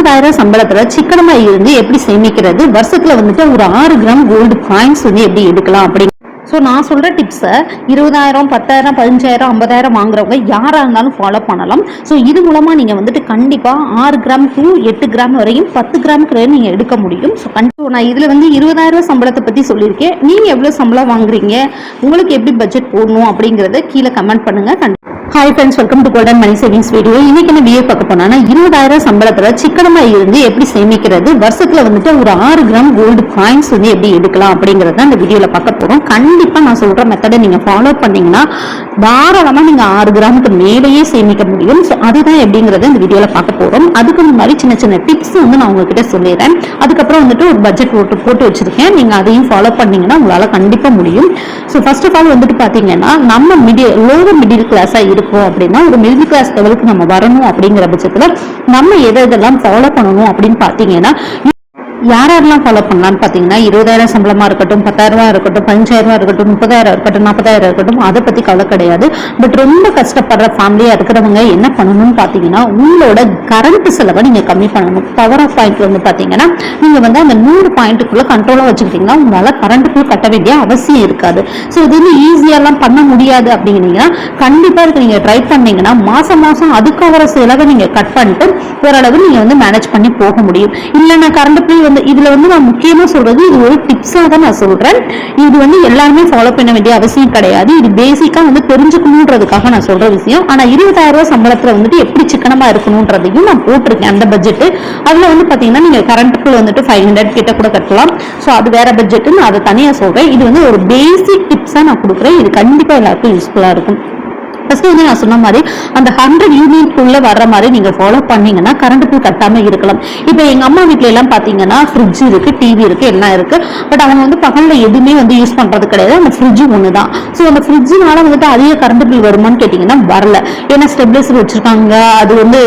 இருபதாயிரம் சம்பளத்துல சிக்கனமா இருந்து எப்படி சேமிக்கிறது? வருஷத்துல வந்துட்டு ஒரு ஆறு கிராம் கோல்டு காயின்ஸ் வந்து எப்படி எடுக்கலாம்? அப்படி ஸோ நான் சொல்கிற டிப்ஸை இருபதாயிரம் பத்தாயிரம் பதினஞ்சாயிரம் ஐம்பதாயிரம் வாங்குறவங்க யாராக இருந்தாலும் ஃபாலோ பண்ணலாம். ஸோ இது மூலமாக நீங்கள் வந்துட்டு கண்டிப்பாக ஆறு கிராம் டு எட்டு கிராம் வரையும் பத்து கிராமுக்கு வரையும் நீங்கள் எடுக்க முடியும். ஸோ கண்டிப்பாக நான் இதில் வந்து இருபதாயிரம் சம்பளத்தை பற்றி சொல்லியிருக்கேன். நீங்கள் எவ்வளோ சம்பளம் வாங்குறீங்க? உங்களுக்கு எப்படி பட்ஜெட் போடணும் அப்படிங்கிறத கீழே கமெண்ட் பண்ணுங்கள் கண்டிப்பாக hi friends welcome to golden money savings video இன்னைக்கு நான் வீடியோ பார்க்க போனேன்னா இருபதாயிரம் சம்பளத்தில் சிக்கனமாக இருந்து எப்படி சேமிக்கிறது? வருஷத்தில் வந்துட்டு ஒரு ஆறு கிராம் கோல்டு காயின்ஸ் வந்து எப்படி எடுக்கலாம் அப்படிங்கறத அந்த வீடியோவில் பார்க்க போகிறோம் கண்டிப்பாக கண்டிப்பாக நான் சொல்கிற மெத்தடை நீங்க ஃபாலோ பண்ணீங்கன்னா தாராளமா நீங்க ஆறு கிராமுக்கு மேலேயே சேமிக்க முடியும். ஸோ அதுதான் எப்படிங்கிறத இந்த வீடியோவில் பார்க்க போகிறோம் அதுக்கு முன்னாடி சின்ன சின்ன டிப்ஸ் வந்து நான் உங்ககிட்ட சொல்லிடுறேன். அதுக்கப்புறம் வந்துட்டு ஒரு பட்ஜெட் போட்டு போட்டு வச்சிருக்கேன். நீங்க அதையும் ஃபாலோ பண்ணீங்கன்னா உங்களால கண்டிப்பாக முடியும். ஸோ ஃபர்ஸ்ட் ஆஃப் ஆல் வந்துட்டு பார்த்தீங்கன்னா நம்ம மிடில் லோவர் மிடில் கிளாஸாக இருக்கோம் அப்படின்னா ஒரு மிடில் கிளாஸ் லெவலுக்கு நம்ம வரணும் அப்படிங்கிற பட்சத்துல நம்ம எதை இதெல்லாம் ஃபாலோ பண்ணணும் அப்படின்னு பார்த்தீங்கன்னா யார் யாரெல்லாம் ஃபாலோ பண்ணலாம்னு பார்த்தீங்கன்னா இருபதாயிரம் சம்பளமாக இருக்கட்டும் பத்தாயிரம் ரூபா இருக்கட்டும் பதினஞ்சாயிரம் ரூபா இருக்கட்டும் முப்பதாயிரம் இருக்கட்டும் நாற்பதாயிரம் இருக்கட்டும் அதை பற்றி கவலை கிடையாது. பட் ரொம்ப கஷ்டப்படுற ஃபேமிலியாக இருக்கிறவங்க என்ன பண்ணணும்னு பார்த்தீங்கன்னா உங்களோட கரண்ட் செலவை நீங்கள் கம்மி பண்ணணும். பவர் ஆஃப் பாயிண்ட் வந்து பார்த்தீங்கன்னா நீங்கள் வந்து அந்த நூறு பாயிண்ட்டுக்குள்ளே கண்ட்ரோலாக வச்சுக்கிட்டீங்கன்னா உங்களால் கரண்ட்டுக்குள்ளே கட்ட வேண்டிய அவசியம் இருக்காது. ஸோ இது வந்து ஈஸியாலாம் பண்ண முடியாது அப்படின்னீங்கன்னா கண்டிப்பாக இதுக்கு நீங்கள் ட்ரை பண்ணீங்கன்னா மாதம் மாதம் அதுக்கு வர செலவை நீங்கள் கட் பண்ணிட்டு ஓரளவு நீங்கள் வந்து மேனேஜ் பண்ணி போக முடியும். இல்ல நான் கரண்ட் பில் வந்து இதுல வந்து நான் முக்கியமா சொல்றது இது ஒரு டிப்ஸா தான் நான் சொல்றேன். இது வந்து எல்லாருமே ஃபாலோ பண்ண வேண்டிய அவசியம் கிடையாது. இது பேசிக்கா வந்து தெரிஞ்சுக்கணுன்றதுக்காக நான் சொல்ற விஷயம். ஆனா இருபதாயிரம் ரூபாய் சம்பளத்துல வந்துட்டு எப்படி சிக்கனமா இருக்கணும்ன்றதையும் நான் போட்டிருக்கேன் அந்த பட்ஜெட் அதுல வந்து பாத்தீங்கன்னா நீங்க கரண்ட் பில் வந்துட்டு ஃபைவ் ஹண்ட்ரட் கிட்ட கூட கட்டலாம். ஸோ அது வேற பட்ஜெட் நான் அதை தனியா சொல்றேன். இது வந்து ஒரு பேசிக் டிப்ஸா நான் கொடுக்குறேன். இது கண்டிப்பா எல்லாருக்கும் யூஸ்ஃபுல்லா இருக்கும். ஃபர்ஸ்ட் வந்து நான் சொன்ன மாதிரி அந்த ஹண்ட்ரட் யூனிட்குள்ள வர்ற மாதிரி நீங்க ஃபாலோ பண்ணீங்கன்னா கரண்ட் பில் கட்டாம இருக்கலாம். இப்போ எங்க அம்மா வீட்ல எல்லாம் பாத்தீங்கன்னா ஃப்ரிட்ஜ் இருக்கு டிவி இருக்கு எல்லாம் இருக்கு. பட் அவங்க வந்து பகல்ல எதுவுமே வந்து யூஸ் பண்றது கிடையாது. அந்த ஃப்ரிட்ஜ் ஒன்று தான் ஸோ அந்த ஃப்ரிட்ஜ்னால வந்துட்டு அதிக கரண்ட் பில் வருமான்னு கேட்டீங்கன்னா வரல. ஏன்னா ஸ்டெபிலைசர் வச்சிருக்காங்க. அது வந்து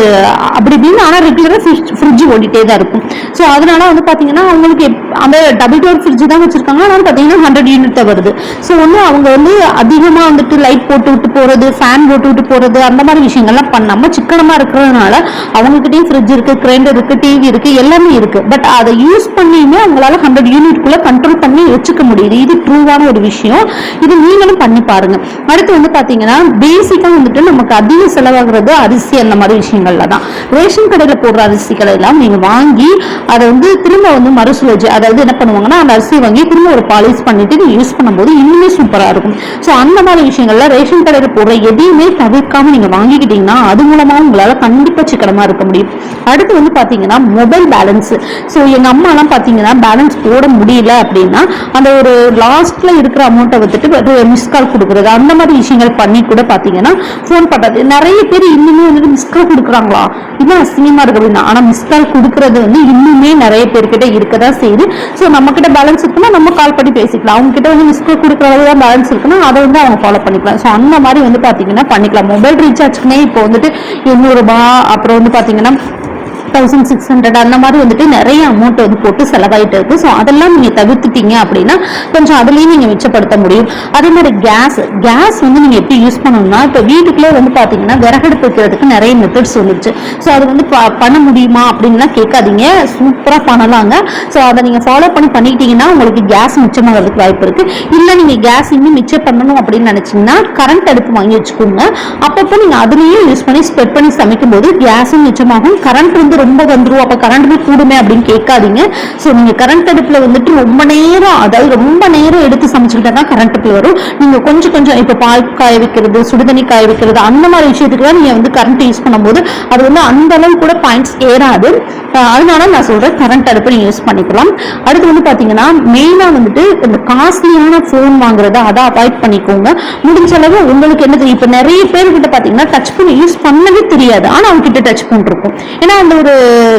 அப்படி இப்படின்னு ஆனால் ரெகுலராக ஃப்ரிட்ஜ் ஓடிட்டே தான் இருக்கும். ஸோ அதனால வந்து பார்த்தீங்கன்னா அவங்களுக்கு எப்- அந்த டபுள் டோர் ஃப்ரிட்ஜ் தான் வச்சிருக்காங்க. ஆனால் பார்த்தீங்கன்னா ஹண்ட்ரட் யூனிட் தான் வருது. ஸோ வந்து அவங்க வந்து அதிகமாக வந்துட்டு லைட் போட்டு விட்டு போகிறது ஃபேன் போட்டு விட்டு போகிறது அந்த மாதிரி விஷயங்கள்லாம் பண்ணாமல் சிக்கனமாக இருக்கிறதுனால அவங்ககிட்டயும் ஃப்ரிட்ஜ் இருக்கு கிரைண்டர் இருக்குது டிவி இருக்குது எல்லாமே இருக்குது பட் அதை யூஸ் பண்ணியுமே அவங்களால ஹண்ட்ரட் யூனிட்குள்ளே கண்ட்ரோல் பண்ணி வச்சுக்க முடியுது. இது ட்ரூவான ஒரு விஷயம். இது நீங்களும் பண்ணி பாருங்கள் அடுத்து வந்து பார்த்தீங்கன்னா பேசிக்காக வந்துட்டு நமக்கு அதிக செலவாகிறது அரிசி அந்த மாதிரி விஷயங்கள்ல தான். ரேஷன் கடையில் போடுற அரிசிகளை எல்லாம் நீங்கள் வாங்கி அதை வந்து திரும்ப வந்து மறுசுழற்சி அதாவது என்ன பண்ணுவாங்கன்னா அந்த அரிசியை வாங்கி திரும்ப ஒரு பாலிஷ் பண்ணிட்டு நீங்கள் யூஸ் பண்ணும்போது இன்னுமே சூப்பராக இருக்கும். ஸோ அந்த மாதிரி விஷயங்கள்ல ரேஷன் கடையில் போடுற எதையுமே தவிர்க்காம நீங்க வாங்கிக்கிட்டீங்கன்னா அது மூலமா உங்களால கண்டிப்பா சிக்கனமா இருக்க முடியும். அடுத்து வந்து பாத்தீங்கன்னா மொபைல் பேலன்ஸ் ஸோ எங்க அம்மா எல்லாம் பாத்தீங்கன்னா பேலன்ஸ் போட முடியல அப்படின்னா அந்த ஒரு லாஸ்ட்ல இருக்கிற அமௌண்ட்டை வந்துட்டு மிஸ் கால் கொடுக்குறது அந்த மாதிரி விஷயங்கள் பண்ணி கூட பாத்தீங்கன்னா ஃபோன் பண்றது. நிறைய பேர் இன்னுமே வந்துட்டு மிஸ் கால் கொடுக்குறாங்களா? இன்னும் அசிங்கமா இருக்கு அப்படின்னா ஆனா மிஸ் கால் கொடுக்கறது வந்து இன்னுமே நிறைய பேர்கிட்ட இருக்கதா செய்யுது. ஸோ நம்ம கிட்ட பேலன்ஸ் இருக்குன்னா நம்ம கால் பண்ணி பேசிக்கலாம். அவங்க கிட்ட வந்து மிஸ் கால் கொடுக்குற அளவு தான் பேலன்ஸ் இருக்குன்னா அதை வந்து அவங்க ஃபாலோ பண்ணிக்கலாம். ஸோ அந்த மாதிரி வந்து பாத்தீங்கன்னா பண்ணிக்கலாம். மொபைல் ரீசார்ஜ்க்குமே இப்போ வந்துட்டு எண்ணூறு ரூபாய் அப்புறம் வந்து பாத்தீங்கன்னா தௌசண்ட் சிக்ஸ் ஹண்ட்ரட் அந்த மாதிரி வந்துட்டு நிறைய அமௌண்ட் வந்து போட்டு செலவாயிட்டு இருக்கு. ஸோ அதெல்லாம் நீங்க தவிர்த்துட்டீங்க அப்படின்னா கொஞ்சம் அதுலயும் நீங்க மிச்சப்படுத்த முடியும். அதே மாதிரி கேஸ் கேஸ் வந்து நீங்க எப்படி யூஸ் பண்ணணும்னா இப்போ வீட்டுக்குள்ளே வந்து பாத்தீங்கன்னா விறகடுப்பு வைக்கிறதுக்கு நிறைய மெத்தட்ஸ் வந்துருச்சு ஸோ அது வந்து ப- பண்ண முடியுமா அப்படின்லாம் கேட்காதீங்க. சூப்பரா பண்ணலாங்க. ஸோ அதை நீங்க ஃபாலோ பண்ணி பண்ணிக்கிட்டீங்கன்னா உங்களுக்கு கேஸ் மிச்சமாகிறதுக்கு வாய்ப்பு இருக்கு. இல்லை நீங்க கேஸ் இன்னும் மிச்சம் பண்ணணும் அப்படின்னு நினைச்சீங்கன்னா கரண்ட் அடுப்பு வாங்கி வச்சுக்கோங்க. அப்பப்போ நீங்க அதுலேயும் யூஸ் பண்ணி ஸ்ப்ரெட் பண்ணி சமைக்கும் போது கேஸும் மிச்சமாகும். கரண்ட் வந்து ரொம்ப வந்துடும் அப்போ கரண்ட் பில் கூடுமே அப்படின்னு கேட்காதீங்க. ஸோ நீங்கள் கரண்ட் அடுப்பில் வந்துட்டு ரொம்ப நேரம் அதாவது ரொம்ப நேரம் எடுத்து சமைச்சுக்கிட்டா தான் கரண்ட் பில் வரும். நீங்கள் கொஞ்சம் கொஞ்சம் இப்போ பால் காய வைக்கிறது சுடுதண்ணி காய வைக்கிறது அந்த மாதிரி விஷயத்துக்குலாம் நீங்கள் வந்து கரண்ட் யூஸ் பண்ணும்போது அது வந்து அந்த அளவு கூட பாயிண்ட்ஸ் ஏறாது. அதனால நான் சொல்கிறேன் கரண்ட் அடுப்பு நீங்கள் யூஸ் பண்ணிக்கலாம். அடுத்து வந்து பார்த்தீங்கன்னா மெயினாக வந்துட்டு இந்த காஸ்ட்லியான ஃபோன் வாங்குறத அதை அவாய்ட் பண்ணிக்கோங்க. முடிஞ்ச அளவு உங்களுக்கு என்ன தெரியும் இப்போ நிறைய பேர்கிட்ட பார்த்தீங்கன்னா டச் பண்ணி யூஸ் பண்ணவே தெரியாது. ஆனால் அவங்க கிட்ட டச் ஃபோன் இருக்கும். ஏன்னா அந்த ஒரு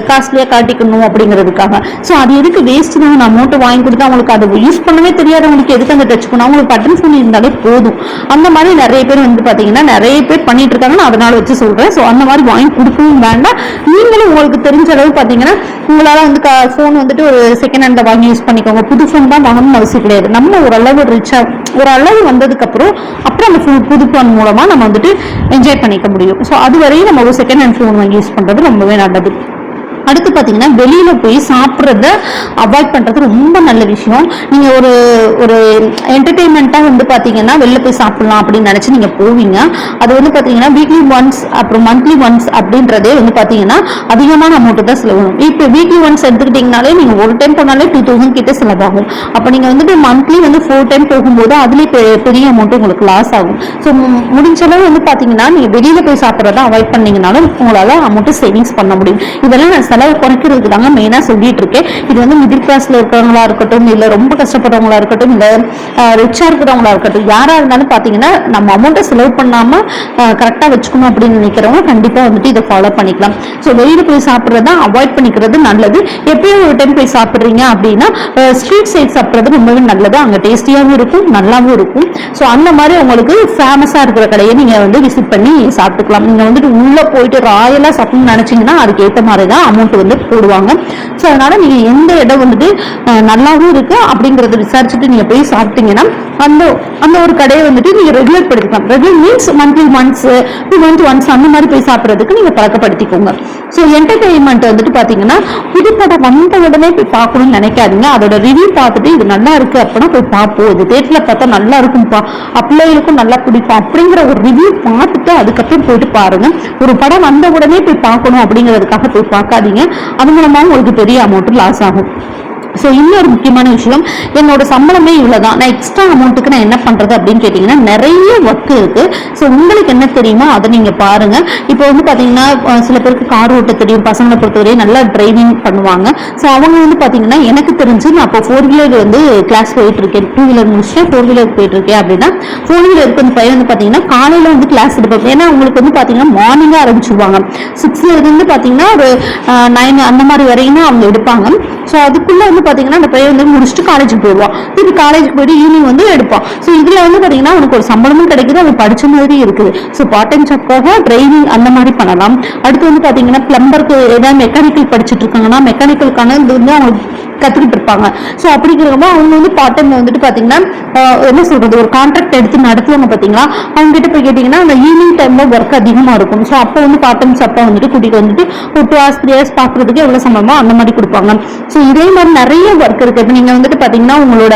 காஸ்ட்லியாக காட்டிக்கணும் அப்படிங்கிறதுக்காக. ஸோ அது எதுக்கு வேஸ்ட் தான் நான் அமௌண்ட் வாங்கி கொடுத்து அவங்களுக்கு அதை யூஸ் பண்ணவே தெரியாதவங்களுக்கு எதுக்கு அந்த டச் பண்ண அவங்களுக்கு பட்டன் ஃபோன் இருந்தாலே போதும். அந்த மாதிரி நிறைய பேர் வந்து பார்த்தீங்கன்னா நிறைய பேர் பண்ணிட்டு இருக்காங்க நான் அதனால வச்சு சொல்கிறேன் ஸோ அந்த மாதிரி வாங்கி கொடுக்கவும் வேண்டாம். நீங்களும் உங்களுக்கு தெரிஞ்ச அளவு பார்த்தீங்கன்னா உங்களால் வந்து ஃபோன் வந்துட்டு ஒரு செகண்ட் ஹேண்டில் வாங்கி யூஸ் பண்ணிக்கோங்க. புது ஃபோன் தான் வாங்கணும்னு அவசியம் கிடையாது. நம்ம ஓரளவு ரிச்சாக ஒரு அளவு வந்ததுக்கப்புறம் அப்புறம் அந்த phone- புது ஃபோன் மூலமாக நம்ம வந்துட்டு என்ஜாய் பண்ணிக்க முடியும். ஸோ அது வரையும் நம்ம ஒரு செகண்ட் ஹேண்ட் ஃபோன் வாங்கி யூஸ் பண்ணுறது ரொம்பவே நல்லது. அடுத்து பார்த்தீங்கன்னா வெளியில் போய் சாப்பிட்றத அவாய்ட் பண்ணுறது ரொம்ப நல்ல விஷயம். நீங்கள் ஒரு ஒரு என்டர்டெயின்மெண்ட்டாக வந்து பார்த்தீங்கன்னா வெளில போய் சாப்பிட்லாம் அப்படின்னு நினச்சி நீங்கள் போவீங்க. அது வந்து பார்த்தீங்கன்னா வீக்லி ஒன்ஸ் அப்புறம் மந்த்லி ஒன்ஸ் அப்படின்றதே வந்து பார்த்தீங்கன்னா அதிகமான அமௌண்ட்டு தான் செலவாகும். இப்போ வீக்லி ஒன்ஸ் எடுத்துக்கிட்டிங்கனாலே நீங்கள் ஒரு டைம் போனாலே டூ தௌசண்ட் கிட்டே செலவாகும். அப்போ நீங்கள் வந்துட்டு மந்த்லி வந்து ஃபோர் டைம் போகும்போது அதுலேயே பெ- பெரிய அமௌண்ட் உங்களுக்கு லாஸ் ஆகும். ஸோ முடிஞ்ச அளவு வந்து பார்த்தீங்கன்னா நீங்கள் வெளியில் போய் சாப்பிட்றத அவாய்ட் பண்ணீங்கனாலும் உங்களால் அமௌண்ட்டு சேவிங்ஸ் பண்ண முடியும். இதெல்லாம் நான் செலவு குறைக்கிறதுக்கு தாங்க மெயினாக சொல்லிட்டு இருக்கேன். இது வந்து மிடில் கிளாஸில் இருக்கிறவங்களா இருக்கட்டும் இல்லை ரொம்ப கஷ்டப்படுறவங்களா இருக்கட்டும் இல்லை ரிச்சாக இருக்கிறவங்களா இருக்கட்டும் யாராக இருந்தாலும் பார்த்தீங்கன்னா நம்ம அமௌண்ட்டை செலவு பண்ணாமல் கரெக்டாக வச்சுக்கணும் அப்படின்னு நினைக்கிறவங்க கண்டிப்பாக வந்துட்டு இதை ஃபாலோ பண்ணிக்கலாம். ஸோ வெளியில போய் சாப்பிட்றத அவாய்ட் பண்ணிக்கிறது நல்லது. எப்பயும் ஒரு டைம் போய் சாப்பிட்றீங்க அப்படின்னா ஸ்ட்ரீட் சைட் சாப்பிட்றது ரொம்பவே நல்லது. அங்கே டேஸ்டியாகவும் இருக்கும் நல்லாவும் இருக்கும். ஸோ அந்த மாதிரி உங்களுக்கு ஃபேமஸாக இருக்கிற கடையை நீங்கள் வந்து விசிட் பண்ணி சாப்பிட்டுக்கலாம். நீங்கள் வந்துட்டு உள்ளே போயிட்டு ராயலாக சாப்பிட்ணும்னு நினச்சிங்கன்னா அதுக்கு ஏற்ற மாதிரி தான் அமௌண்ட் வந்து போடுவாங்க. ஸோ அதனால நீங்கள் எந்த இடம் வந்துட்டு நல்லாவும் இருக்கு அப்படிங்கிறத விசாரிச்சுட்டு நீங்கள் போய் சாப்பிட்டீங்கன்னா அந்த அந்த ஒரு கடையை வந்துட்டு நீங்கள் regular படுத்திக்கலாம். Regular means monthly once two month once அந்த மாதிரி போய் சாப்பிட்றதுக்கு நீங்கள் பழக்கப்படுத்திக்கோங்க. ஸோ என்டர்டெயின்மெண்ட் வந்துட்டு பார்த்தீங்கன்னா புதுப்படம் வந்த உடனே போய் பார்க்கணும்னு நினைக்காதீங்க. அதோட ரிவ்யூ பார்த்துட்டு இது நல்லா இருக்கு அப்படின்னா போய் பார்ப்போம். இது தேட்டரில் பார்த்தா நல்லா இருக்கும்ப்பா பிள்ளைகளுக்கும் நல்லா பிடிக்கும் அப்படிங்கிற ஒரு ரிவ்யூ பார்த்துட்டு அதுக்கப்புறம் போயிட்டு பாருங்க. ஒரு படம் வந்த உடனே போய் பார்க்கணும் அப்படிங்கிறதுக்காக போய் பார்க்காதீங்க. அவங்க மூலமா உங்களுக்கு பெரிய அமௌண்ட் லாஸ் ஆகும். ஸோ இன்னொரு முக்கியமான விஷயம் என்னோட சம்பளமே இவ்வளோ தான் நான் எக்ஸ்ட்ரா அமௌண்ட்டுக்கு நான் என்ன பண்ணுறது அப்படின்னு கேட்டிங்கன்னா நிறைய ஒர்க் இருக்குது ஸோ உங்களுக்கு என்ன தெரியுமோ அதை நீங்கள் பாருங்கள் இப்போ வந்து பார்த்தீங்கன்னா சில பேருக்கு கார் ஓட்ட தெரியும். பசங்களை பொறுத்தவரையும் நல்லா டிரைவிங் பண்ணுவாங்க. ஸோ அவங்க வந்து பார்த்தீங்கன்னா எனக்கு தெரிஞ்சு நான் இப்போ ஃபோர் வீலர் வந்து கிளாஸ் போயிட்டுருக்கேன். டூ வீலர் முடிச்சுட்டு ஃபோர் வீலர் போயிட்டுருக்கேன் அப்படின்னா ஃபோர் வீலருக்கு வந்து பையன் வந்து பார்த்தீங்கன்னா காலையில் வந்து கிளாஸ் எடுப்பேன் ஏன்னா உங்களுக்கு வந்து பார்த்தீங்கன்னா மார்னிங்காக ஆரம்பிச்சிருவாங்க. சிக்ஸ்லேருந்து பார்த்தீங்கன்னா ஒரு நைன் அந்த மாதிரி வரையும் அவங்க எடுப்பாங்க. ஸோ அதுக்குள்ளே வந்து பாத்தீங்கன்னா அந்த பையன் வந்து முடிச்சுட்டு காலேஜுக்கு போயிடுவான். திருப்பி காலேஜுக்கு போயிட்டு ஈவினிங் வந்து எடுப்பான். ஸோ இதில் வந்து பார்த்தீங்கன்னா அவனுக்கு ஒரு சம்பளமும் கிடைக்குது அவன் படிச்ச மாதிரி இருக்குது. ஸோ பார்ட் டைம் ஜாப்காக ட்ரைவிங் அந்த மாதிரி பண்ணலாம். அடுத்து வந்து பார்த்தீங்கன்னா பிளம்பருக்கு ஏதாவது மெக்கானிக்கல் படிச்சுட்டு இருக்காங்கன்னா மெக்கானிக்கலுக்கான இது வந்து அவங்க கற்றுக்கிட்டு இருப்பாங்க. ஸோ அப்படிங்கிறப்ப அவங்க வந்து பார்ட் டைமில் வந்துட்டு பார்த்தீங்கன்னா என்ன சொல்கிறது ஒரு கான்ட்ராக்ட் எடுத்து நடத்துவாங்க பார்த்தீங்களா அவங்க கிட்ட போய் கேட்டிங்கன்னா அந்த ஈவினிங் டைமில் ஒர்க் அதிகமாக இருக்கும். ஸோ அப்போ வந்து பார்ட் டைம் அப்பா வந்துட்டு கூட்டிகிட்டு வந்துட்டு ஒரு டூ ஹவர்ஸ் த்ரீ ஹவர்ஸ் பார்க்குறதுக்கு எவ்வளோ சம்பளமோ அந்த மாதிரி கொடுப்பாங்க. ஸோ இதே மாதிரி நிறைய ஒர்க் இருக்குது இப்போ நீங்கள் வந்துட்டு பார்த்தீங்கன்னா உங்களோட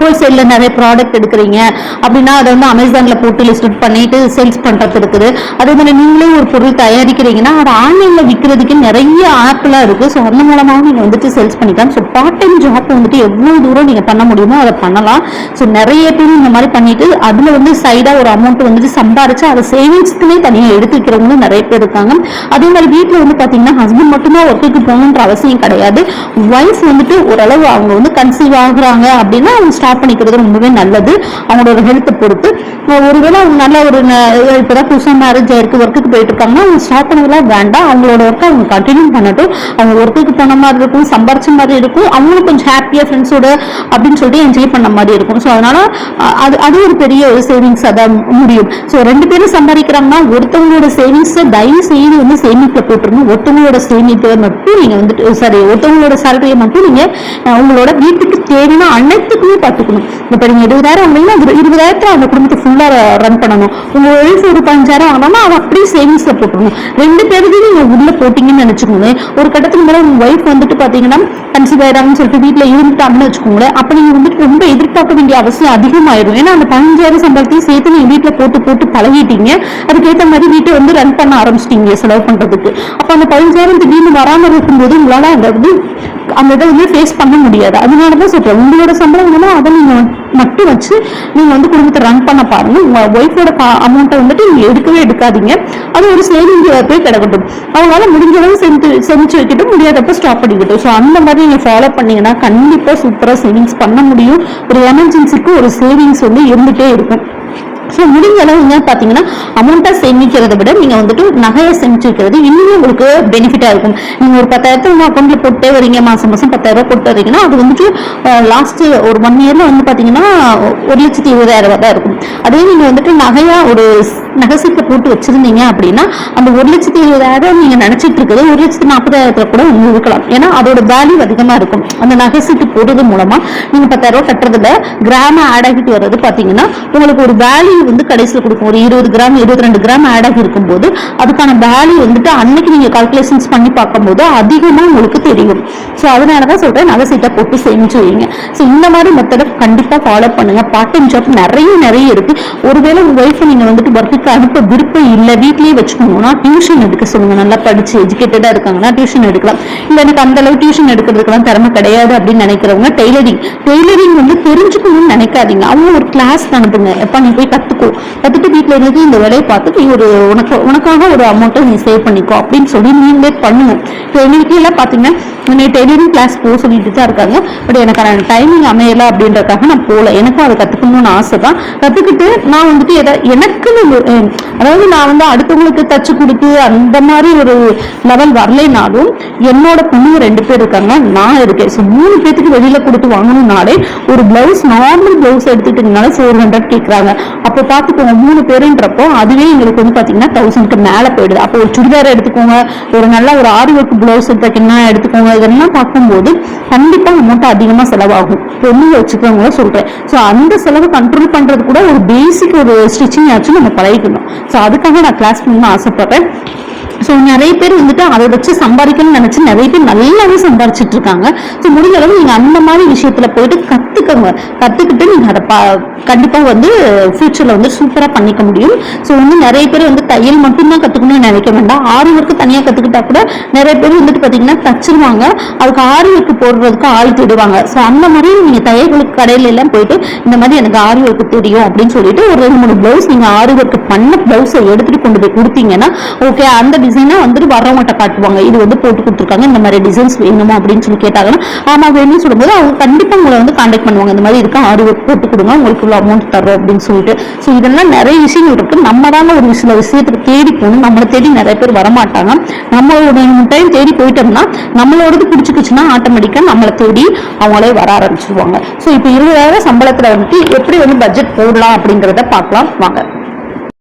ஹோல்சேலில் நிறைய ப்ராடக்ட் எடுக்கிறீங்க. அப்படின்னா அதை வந்து அமேசானில் போட்டு லிஸ்ட் பண்ணிட்டு சேல்ஸ் பண்ணுறது இருக்குது. அதே மாதிரி நீங்களே ஒரு பொருள் தயாரிக்கிறீங்கன்னா அதை ஆன்லைனில் விற்கிறதுக்கு நிறைய ஆப்லாம் இருக்குது ஸோ அந்த மூலமாக நீங்கள் வந்துட்டு சேல்ஸ் பண்ணிக்கலாம். ஸோ பார்ட் டைம் ஜாப் வந்துட்டு எவ்வளோ தூரம் நீங்கள் பண்ண முடியுமோ அதை பண்ணலாம். ஸோ நிறைய பேர் இந்த மாதிரி பண்ணிட்டு அதில் வந்து சைடாக ஒரு அமௌண்ட் வந்துட்டு சம்பாரிச்சு அதை சேவிங்ஸ்க்குமே தனியாக எடுத்துக்கிறவங்களும் நிறைய பேர் இருக்காங்க. அதே மாதிரி வீட்டில் வந்து பார்த்தீங்கன்னா ஹஸ்பண்ட் மட்டும்தான் ஒர்க்குக்கு போகணுன்ற அவசியம் கிடையாது. ஒய்ஃப் வந்துட்டு ஓரளவு அவங்க வந்து கன்சீவ் ஆகுறாங்க அப்படின்னா அவங்க ஸ்டாப் பண்ணிக்கிறது ரொம்பவே நல்லது. அவங்களோட ஹெல்த்தை பொறுத்து. ஒருவேளை அவங்க நல்ல ஒரு ந- புதுசாக மேரேஜ் ஆயிருக்கு ஒர்க்குக்கு போயிட்டு இருக்காங்கன்னா அவங்க ஸ்டாப் பண்ணதெல்லாம் வேண்டாம். அவங்களோட ஒர்க்கை அவங்க கண்டினியூ பண்ணட்டும். அவங்க ஒர்க்குக்கு போன மாதிரி இருக்கும் சம்பாரிச்ச மாதிரி இருக்கும். அவங்களும் கொஞ்சம் ஹாப்பியாக ஃப்ரெண்ட்ஸோட அப்படின்னு சொல்லிட்டு என்ஜாய் பண்ண மாதிரி இருக்கும். ஸோ அதனால அது அது ஒரு பெரிய ஒரு சேவிங்ஸ் அதான் முடியும். ஸோ ரெண்டு பேரும் சம்பாதிக்கிறாங்கன்னா ஒருத்தவங்களோட சேவிங்ஸை தயவு செய்து வந்து சேமிக்க போட்டுருங்க. ஒருத்தவங்களோட சேமிப்பை மட்டும் நீங்கள் வந்துட்டு சாரி ஒருத்தவங்களோட சேலரியை மட்டும் நீங்கள் உங்களோட வீட்டுக்கு தேவையான அனைத்துக்குமே பார்த்துக்கணும் இப்போ நீங்கள் இருபதாயிரம் வாங்கினா அது அந்த குடும்பத்தை ஃபுல்லாக ரன் பண்ணணும். உங்கள் ஒய்ஃப் ஒரு பதினஞ்சாயிரம் வாங்கினா அதை அப்படியே சேவிங்ஸில் போட்டுருணும் ரெண்டு பேருக்கு நீங்கள் உள்ளே போட்டிங்கன்னு நினச்சிக்கோங்க ஒரு கட்டத்துக்கு மேலே உங்கள் ஒய்ஃப் வந்துட்டு பார்த்தீங்கன்னா கன்சீவ் ஆயிடாங்கன்னு சொல்லிட்டு வீட்டில் இருந்துட்டாங்கன்னு வச்சுக்கோங்களேன். அப்போ நீங்கள் வந்துட்டு ரொம்ப எதிர்பார்க்க வேண்டிய அவசியம் அதிகமாயிடும். ஏன்னா அந்த பதினஞ்சாயிரம் சம்பளத்தையும் சேர்த்து நீங்கள் வீட்டில் போட்டு போட்டு பழகிட்டீங்க. அதுக்கேற்ற மாதிரி வீட்டை வந்து ரன் பண்ண ஆரம்பிச்சிட்டீங்க செலவு பண்ணுறதுக்கு அப்போ அந்த பதினஞ்சாயிரம் திடீர்னு வராமல் இருக்கும்போது உங்களால் அந்த வந்து அந்த இதை வந்து ஃபேஸ் பண்ண முடியாது. அதனால தான் சொல்கிறேன் உங்களோட சம்பளம் என்னமோ அதை நீங்கள் மட்டும் வச்சு நீங்கள் வந்து குடும்பத்தை ரன் பண்ண பாருங்க. உங்கள் ஒய்ஃபோட அமௌண்ட்டை வந்துட்டு நீங்கள் எடுக்கவே எடுக்காதீங்க. அது ஒரு சேவிங் போய் கிடக்கட்டும். அவங்களால முடிஞ்ச அளவு செஞ்சு செஞ்சு வைக்கட்டும். முடியாதப்ப ஸ்டாப் பண்ணிக்கட்டும். ஸோ அந்த மாதிரி நீங்கள் ஃபாலோ பண்ணீங்கன்னா கண்டிப்பாக சூப்பராக சேவிங்ஸ் பண்ண முடியும். ஒரு எமர்ஜென்சிக்கு ஒரு சேவிங்ஸ் வந்து இருந்துகிட்டே இருக்கும். ஸோ முடிஞ்ச அளவு என்ன பார்த்தீங்கன்னா அமௌண்ட்டாக சேமிக்கிறதை விட நீங்கள் வந்துட்டு நகையை சேமிச்சு வைக்கிறது இன்னும் உங்களுக்கு பெனிஃபிட்டாக இருக்கும். நீங்கள் ஒரு பத்தாயிரத்தை உங்கள் அக்கௌண்ட்டில் போட்டே வரீங்க மாதம் மாதம் பத்தாயிரரூபா போட்டு வரீங்கன்னா அது வந்துட்டு லாஸ்ட்டு ஒரு ஒன் இயரில் வந்து பார்த்தீங்கன்னா ஒரு லட்சத்தி இருபதாயிரம் தான் இருக்கும். அதே நீங்கள் வந்துட்டு நகையாக ஒரு நகை சீட்டை போட்டு வச்சிருந்தீங்க அப்படின்னா அந்த ஒரு லட்சத்தி இருபதாயிரம் நீங்கள் நினச்சிட்டு இருக்கிறது ஒரு லட்சத்தி நாற்பதாயிரத்துல கூட உங்களுக்கு இருக்கலாம். ஏன்னா அதோட வேல்யூ அதிகமாக இருக்கும். அந்த நகை சீட்டு போடுறது மூலமாக நீங்கள் பத்தாயிரரூபா ரூபாய் கட்டுறதுல கிராம ஆட் ஆகிட்டு வர்றது பார்த்தீங்கன்னா உங்களுக்கு ஒரு வேல்யூ வேல்யூ வந்து கடைசியில் கொடுக்கும். ஒரு இருபது கிராம் இருபத்தி ரெண்டு கிராம் ஆட் ஆகி இருக்கும்போது அதுக்கான வேல்யூ வந்துட்டு அன்னைக்கு நீங்க கால்குலேஷன்ஸ் பண்ணி பார்க்கும்போது அதிகமாக உங்களுக்கு தெரியும். ஸோ அதனால தான் சொல்றேன் நகை சீட்டை போட்டு சேமிச்சு வைங்க. ஸோ இந்த மாதிரி மெத்தடை கண்டிப்பாக ஃபாலோ பண்ணுங்க. பார்ட் டைம் ஜாப் நிறைய நிறைய இருக்கு. ஒருவேளை உங்கள் ஒய்ஃபை நீங்க வந்துட்டு ஒர்க்குக்கு அனுப்ப விருப்பம் இல்லை வீட்லயே வச்சுக்கணும்னா டியூஷன் எடுக்க சொல்லுங்க. நல்லா படிச்சு எஜுகேட்டடா இருக்காங்கன்னா டியூஷன் எடுக்கலாம். இல்லை எனக்கு அந்த அளவு டியூஷன் எடுக்கிறதுக்கெல்லாம் திறமை கிடையாது அப்படின்னு நினைக்கிறவங்க டெய்லரிங் டெய்லரிங் வந்து தெரிஞ்சுக்கணும்னு நினைக்காதீங்க. அவங்க ஒரு கிளாஸ் அனுப்புங்க. எப்போ நீ போய் கத்துக்கோ. கத்துட்டு வீட்டில் இருந்து இந்த வேலையை பார்த்து நீ ஒரு உனக்கு உனக்காக ஒரு அமௌண்ட்டை நீ சேவ் பண்ணிக்கோ அப்படின்னு சொல்லி நீங்களே பண்ணுங்க. இப்போ எங்களுக்கு எல்லாம் பார்த்தீங்கன்னா என்னை டெய்லரிங் கிளாஸ் போக சொல்லிட்டு தான் இருக்காங்க. பட் எனக்கு டைமிங் அமையல அப்படின்றதுக்காக நான் போகல. எனக்கும் அதை கற்றுக்கணும்னு ஆசை தான் கற்றுக்கிட்டு நான் வந்துட்டு எதை எனக்குன்னு ஒரு- அதாவது நான் வந்து அடுத்தவங்களுக்கு தச்சு கொடுத்து அந்த மாதிரி ஒரு லெவல் வரலைனாலும் என்னோட பொண்ணுங்க ரெண்டு பேர் இருக்காங்க நான் இருக்கேன். ஸோ மூணு பேத்துக்கு வெளியில் கொடுத்து வாங்கணும்னாலே ஒரு பிளவுஸ் நார்மல் பிளவுஸ் எடுத்துக்கிட்டீங்கனால ஃபோர் ஹண்ட்ரட் கேட்குறாங்க அப்போ பார்த்துக்கோங்க மூணு பேருன்றப்போ அதுவே எங்களுக்கு வந்து பார்த்தீங்கன்னா தௌசண்ட்க்கு மேலே போயிடுது. அப்போ ஒரு சுடிதார் எடுத்துக்கோங்க. ஒரு நல்ல ஒரு ஆரி ஒர்க் பிளவுஸ் தைக்கணும்னா எடுத்துக்கோங்க. இதெல்லாம் பார்க்கும்போது கண்டிப்பாக அமௌண்ட் அதிகமாக செலவாகும். பொண்ணு வச்சுக்கவங்கள சொல்கிறேன் ஸோ அந்த செலவு கண்ட்ரோல் பண்ணுறது கூட ஒரு பேசிக் ஒரு ஸ்டிச்சிங் ஆச்சும் நம்ம பழகிக்கணும். ஸோ அதுக்காக நான் கிளாஸ் பண்ணணும்னு ஆசைப்படுறேன். ஸோ நிறைய பேர் வந்துட்டு அதை வச்சு சம்பாதிக்கணும்னு நினச்சி நிறைய பேர் நல்லாவே சம்பாரிச்சிட்டு இருக்காங்க. ஸோ முடிஞ்ச அளவு நீங்கள் அந்த மாதிரி விஷயத்துல போயிட்டு கற்றுக்கோங்க கற்றுக்கிட்டு நீங்கள் அதை பா கண்டிப்பா வந்து ஃப்யூச்சரில் வந்து சூப்பரா பண்ணிக்க முடியும். ஸோ வந்து நிறைய பேர் வந்து தையல் மட்டும்தான் கற்றுக்கணும்னு நினைக்க வேண்டாம். ஆறு ஒர்க்கு தனியாக கற்றுக்கிட்டா கூட நிறைய பேர் வந்துட்டு பார்த்தீங்கன்னா தச்சிருவாங்க. அதுக்கு ஆரி ஒர்க்கு போடுறதுக்கு ஆள் தேடுவாங்க. ஸோ அந்த மாதிரி நீங்க தையல்களுக்கு கடையில எல்லாம் போயிட்டு இந்த மாதிரி எனக்கு ஆரி ஒர்க்கு தெரியும் அப்படின்னு சொல்லிட்டு ஒரு ரெண்டு மூணு பிளவுஸ் நீங்க ஆரி ஒர்க்கு பண்ண பிளவுஸை எடுத்துட்டு கொண்டு போய் கொடுத்தீங்கன்னா ஓகே அந்த டிசைனை வந்துட்டு வர்றவங்ககிட்ட காட்டுவாங்க. இது வந்து போட்டு கொடுத்துருக்காங்க இந்த மாதிரி டிசைன்ஸ் வேணுமா அப்படின்னு சொல்லி கேட்டாங்கன்னா ஆமா வேணும்னு சொல்லும்போது அவங்க கண்டிப்பா உங்களை வந்து கான்டாக்ட் பண்ணுவாங்க. இந்த மாதிரி இதுக்கு ஆரி ஒர்க் போட்டு கொடுங்க உங்களுக்கு இவ்வளோ அமௌண்ட் தரோம் அப்படின்னு சொல்லிட்டு. ஸோ இதெல்லாம் நிறைய விஷயங்கள் இருக்கு. நம்ம தாங்க ஒரு சில விஷயத்துக்கு தேடி போகணும். நம்மளை தேடி நிறைய பேர் வரமாட்டாங்க. நம்மளோட டைம் தேடி போயிட்டோம்னா நம்மளோட நம்மளோடது பிடிச்சிக்கிச்சுன்னா ஆட்டோமேட்டிக்காக நம்மளை தேடி அவங்களே வர ஆரம்பிச்சிருவாங்க. ஸோ இப்போ இருபதாயிரம் சம்பளத்தில் வந்துட்டு எப்படி வந்து பட்ஜெட் போடலாம் அப்படிங்கிறத பார்க்கலாம். வாங்க.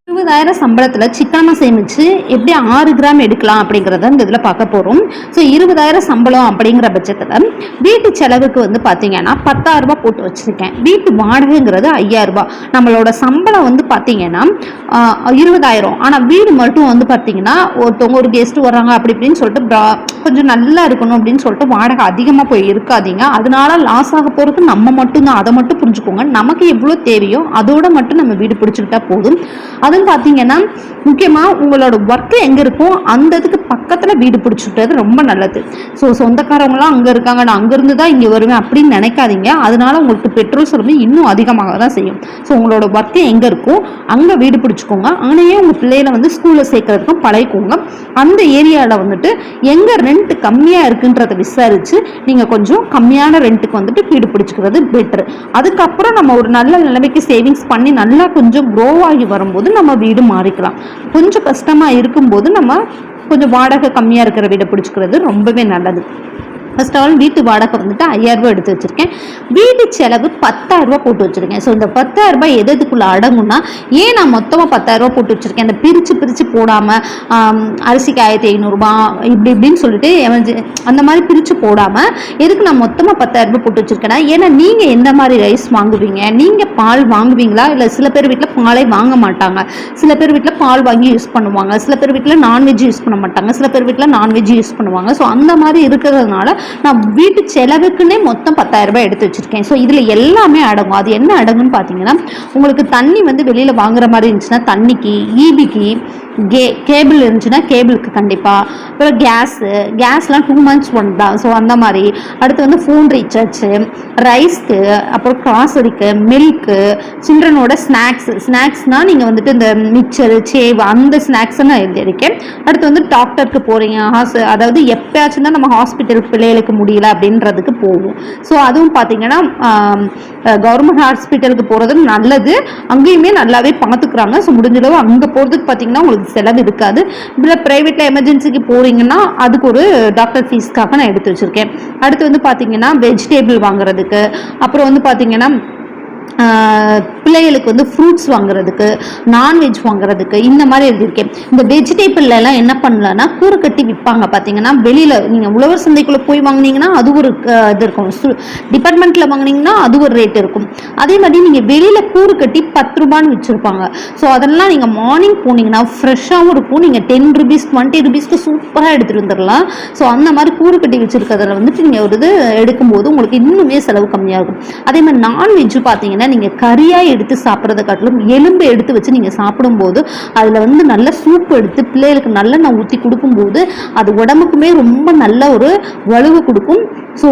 இருபதாயிரம் சம்பளத்தில் சிக்கனமாக சேமித்து எப்படி ஆறு கிராம் எடுக்கலாம் அப்படிங்கிறத இந்த இதில் பார்க்க போகிறோம் ஸோ இருபதாயிரம் சம்பளம் அப்படிங்கிற பட்சத்தில் வீட்டு செலவுக்கு வந்து பார்த்தீங்கன்னா பத்தாயிரரூபா போட்டு வச்சுருக்கேன். வீட்டு வாடகைங்கிறது ஐயாயிரம் நம்மளோட சம்பளம் வந்து பார்த்தீங்கன்னா இருபதாயிரம். ஆனால் வீடு மட்டும் வந்து பார்த்தீங்கன்னா ஒருத்தவங்க ஒரு கெஸ்ட் வர்றாங்க அப்படி இப்படின்னு சொல்லிட்டு கொஞ்சம் நல்லா இருக்கணும் அப்படின்னு சொல்லிட்டு வாடகை அதிகமாக போய் இருக்காதீங்க. அதனால லாஸ் ஆக போகிறது நம்ம மட்டும்தான். அதை மட்டும் புரிஞ்சுக்கோங்க. நமக்கு எவ்வளோ தேவையோ அதோட மட்டும் நம்ம வீடு பிடிச்சிக்கிட்டா போதும். அது அதுவும் பார்த்தீங்கன்னா முக்கியமாக உங்களோட ஒர்க்கு எங்கே இருக்கோ அந்த இதுக்கு பக்கத்தில் வீடு பிடிச்சிட்டது ரொம்ப நல்லது. ஸோ சொந்தக்காரவங்களாம் அங்கே இருக்காங்க நான் அங்கேருந்து தான் இங்கே வருவேன் அப்படின்னு நினைக்காதீங்க. அதனால உங்களுக்கு பெட்ரோல் செலவு இன்னும் அதிகமாக தான் செய்யும். ஸோ உங்களோட ஒர்க்கு எங்கே இருக்கோ அங்கே வீடு பிடிச்சிக்கோங்க. அங்கேயே உங்கள் பிள்ளைகளை வந்து ஸ்கூலில் சேர்க்கறதுக்கும் பழகிக்கோங்க. அந்த ஏரியாவில் வந்துட்டு எங்கே ரெண்ட் கம்மியாக இருக்குன்றதை விசாரித்து நீங்கள் கொஞ்சம் கம்மியான ரெண்ட்டுக்கு வந்துட்டு வீடு பிடிச்சிக்கிறது பெட்ரு அதுக்கப்புறம் நம்ம ஒரு நல்ல நிலைமைக்கு சேவிங்ஸ் பண்ணி நல்லா கொஞ்சம் க்ரோ ஆகி வரும்போது நம்ம வீடு மாறிக்கலாம். கொஞ்சம் கஷ்டமாக இருக்கும்போது நம்ம கொஞ்சம் வாடகை கம்மியாக இருக்கிற வீடை பிடிச்சிக்கிறது ரொம்பவே நல்லது. ஃபஸ்ட் ஆல் வீட்டு வாடகை வந்துட்டு ஐயாயிரரூபா எடுத்து வச்சிருக்கேன். வீட்டு செலவு பத்தாயிரரூபா போட்டு வச்சுருக்கேன். ஸோ இந்த பத்தாயிரம் ரூபாய் எது எதுக்குள்ள அடங்கும்னா ஏன் நான் மொத்தமாக பத்தாயிரரூபா போட்டு வச்சுருக்கேன்? அந்த பிரித்து பிரித்து போடாமல் அரிசிக்கு ஆயிரத்தி ஐநூறுரூபா இப்படி இப்படின்னு சொல்லிட்டு emergen- அந்த மாதிரி பிரித்து போடாமல் எதுக்கு நான் மொத்தமாக பத்தாயிரரூபா போட்டு வச்சுருக்கேன்னா ஏன்னா நீங்கள் எந்த மாதிரி ரைஸ் வாங்குவீங்க? நீங்கள் பால் வாங்குவீங்களா? இல்லை சில பேர் வீட்டில் பாலே வாங்க மாட்டாங்க. சில பேர் வீட்டில் பால் வாங்கி யூஸ் பண்ணுவாங்க. சில பேர் வீட்டில் நான்வெஜ் யூஸ் பண்ண மாட்டாங்க. சில பேர் வீட்டில் நான்வெஜ் யூஸ் பண்ணுவாங்க. ஸோ அந்த மாதிரி இருக்கிறதுனால நான் வீட்டு செலவுக்குன்னே மொத்தம் பத்தாயிரம் ரூபாய் எடுத்து வச்சுருக்கேன். ஸோ இதில் எல்லாமே அடங்கும். அது என்ன அடங்குன்னு பார்த்தீங்கன்னா உங்களுக்கு தண்ணி வந்து வெளியில் வாங்குற மாதிரி இருந்துச்சுன்னா தண்ணிக்கு ஈபிக்கு கே கேபிள் இருந்துச்சுன்னா கேபிளுக்கு கண்டிப்பாக அப்புறம் கேஸு கேஸ்லாம் டூ மந்த்ஸ் ஒன் தான். ஸோ அந்த மாதிரி. அடுத்து வந்து ஃபோன் ரீசார்ஜு ரைஸ்க்கு அப்புறம் கிராசரிக்கு மில்க்கு சில்ட்ரனோட ஸ்நாக்ஸ் ஸ்நாக்ஸ்னால் நீங்கள் வந்துட்டு இந்த மிக்சரு சேவ் அந்த ஸ்நாக்ஸை நான் எழுதியிருக்கேன். அடுத்து வந்து டாக்டருக்கு போகிறீங்க ஹாஸ் அதாவது எப்பயாச்சும் தான் நம்ம ஹாஸ்பிட்டலுக்கு பிள்ளைகளுக்கு முடியல அப்படின்றதுக்கு போவோம் ஸோ அதுவும் பார்த்தீங்கன்னா கவர்மெண்ட் ஹாஸ்பிட்டலுக்கு போகிறது நல்லது. அங்கேயுமே நல்லாவே பார்த்துக்குறாங்க ஸோ முடிஞ்சளவு அங்கே போகிறதுக்கு பார்த்தீங்கன்னா உங்களுக்கு செலவு இருக்காது. இல்லை ப்ரைவேட்டில் எமர்ஜென்சிக்கு போகிறீங்கன்னா அதுக்கு ஒரு டாக்டர் ஃபீஸ்க்காக நான் எடுத்து வச்சுருக்கேன். அடுத்து வந்து பார்த்தீங்கன்னா வெஜிடேபிள் வாங்குறதுக்கு அப்புறம் வந்து பார்த்தீங்கன்னா பிள்ளைகளுக்கு வந்து ஃப்ரூட்ஸ் வாங்குறதுக்கு நான்வெஜ் வாங்குறதுக்கு இந்த மாதிரி எழுதியிருக்கேன். இந்த வெஜிடேபிள்ல எல்லாம் என்ன பண்ணலன்னா கூறு கட்டி விற்பாங்க பார்த்தீங்கன்னா வெளியில் நீங்கள் உழவர் சந்தைக்குள்ளே போய் வாங்குனீங்கன்னா அது ஒரு இது இருக்கும். டிபார்ட்மெண்ட்டில் வாங்குனீங்கன்னா அது ஒரு ரேட் இருக்கும். அதே மாதிரி நீங்கள் வெளியில் கூறு கட்டி பத்து ரூபான்னு வச்சுருப்பாங்க. ஸோ அதெல்லாம் நீங்கள் மார்னிங் போனீங்கன்னா ஃப்ரெஷ்ஷாகவும் இருக்கும். நீங்கள் டென் ருபீஸ் டுவெண்ட்டி ருபீஸ்க்கு சூப்பராக எடுத்துகிட்டு வந்துடலாம். ஸோ அந்த மாதிரி கூறு கட்டி வச்சுருக்கிறதுல வந்துட்டு நீங்கள் ஒரு இது எடுக்கும்போது உங்களுக்கு இன்னுமே செலவு கம்மியாகும் இருக்கும். அதே மாதிரி நான்வெஜ் பார்த்தீங்கன்னா பார்த்தீங்கன்னா நீங்கள் கறியாக எடுத்து சாப்பிட்றத காட்டிலும் எலும்பு எடுத்து வச்சு நீங்கள் சாப்பிடும்போது அதில் வந்து நல்ல சூப் எடுத்து பிள்ளைகளுக்கு நல்லெண்ணெய் ஊற்றி கொடுக்கும்போது அது உடம்புக்குமே ரொம்ப நல்ல ஒரு வலுவை கொடுக்கும். ஸோ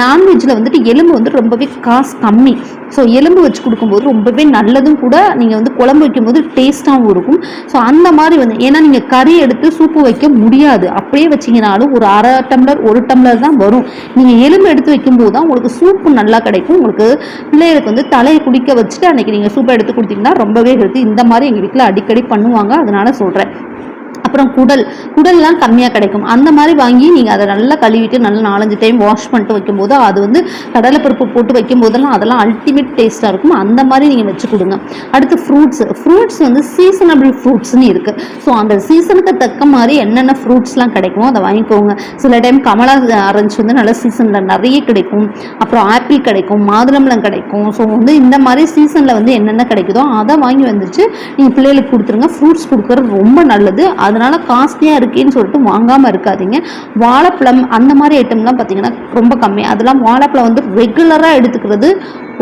நான்வெஜ்ஜில் வந்துட்டு எலும்பு வந்து ரொம்பவே காசு கம்மி. ஸோ எலும்பு வச்சு கொடுக்கும்போது ரொம்பவே நல்லதும் கூட நீங்கள் வந்து குழம்பு வைக்கும்போது டேஸ்ட்டாகவும் இருக்கும். ஸோ அந்த மாதிரி வந்து ஏன்னா நீங்கள் கறி எடுத்து சூப்பு வைக்க முடியாது. அப்படியே வச்சிங்கனாலும் ஒரு அரை டம்ளர் ஒரு டம்ளர் தான் வரும். நீங்கள் எலும்பு எடுத்து வைக்கும்போது தான் உங்களுக்கு சூப்பு நல்லா கிடைக்கும். உங்களுக்கு பிள்ளைகளுக்கு வந்து தலையை குடிக்க வச்சுட்டு அன்றைக்கி நீங்கள் சூப்பை எடுத்து கொடுத்தீங்கன்னா ரொம்பவே ஹெல்த்தி இந்த மாதிரி எங்கள் வீட்டில் அடிக்கடி பண்ணுவாங்க. அதனால் சொல்கிறேன் அப்புறம் குடல் குடல்லாம் கம்மியாக கிடைக்கும். அந்த மாதிரி வாங்கி நீங்கள் அதை நல்லா கழுவிட்டு நல்லா நாலஞ்சு டைம் வாஷ் பண்ணிட்டு வைக்கும்போது அது வந்து கடலைப்பருப்பு போட்டு வைக்கும் போதெல்லாம் அதெல்லாம் அல்டிமேட் டேஸ்ட்டாக இருக்கும். அந்த மாதிரி நீங்கள் வச்சு கொடுங்க. அடுத்து ஃப்ரூட்ஸ் ஃப்ரூட்ஸ் வந்து சீசனபிள் ஃப்ரூட்ஸ்னு இருக்குது ஸோ அந்த சீசனுக்கு தக்க மாதிரி என்னென்ன ஃப்ரூட்ஸ்லாம் கிடைக்குமோ அதை வாங்கிக்கோங்க. சில டைம் கமலா ஆரஞ்சு வந்து நல்ல சீசனில் நிறைய கிடைக்கும். அப்புறம் ஆப்பிள் கிடைக்கும் மாதுளம்பழம் கிடைக்கும். ஸோ வந்து இந்த மாதிரி சீசனில் வந்து என்னென்ன கிடைக்குதோ அதை வாங்கி வந்துச்சு நீங்கள் பிள்ளைகளுக்கு கொடுத்துருங்க. ஃப்ரூட்ஸ் கொடுக்குறது ரொம்ப நல்லது. அதனால் அதனால் காஸ்ட்லியாக இருக்கேன்னு சொல்லிட்டு வாங்காமல் இருக்காதீங்க. வாழைப்பழம் அந்த மாதிரி ஐட்டம்லாம் பார்த்தீங்கன்னா ரொம்ப கம்மி. அதெல்லாம் வாழைப்பழம் வந்து ரெகுலராக எடுத்துக்கிறது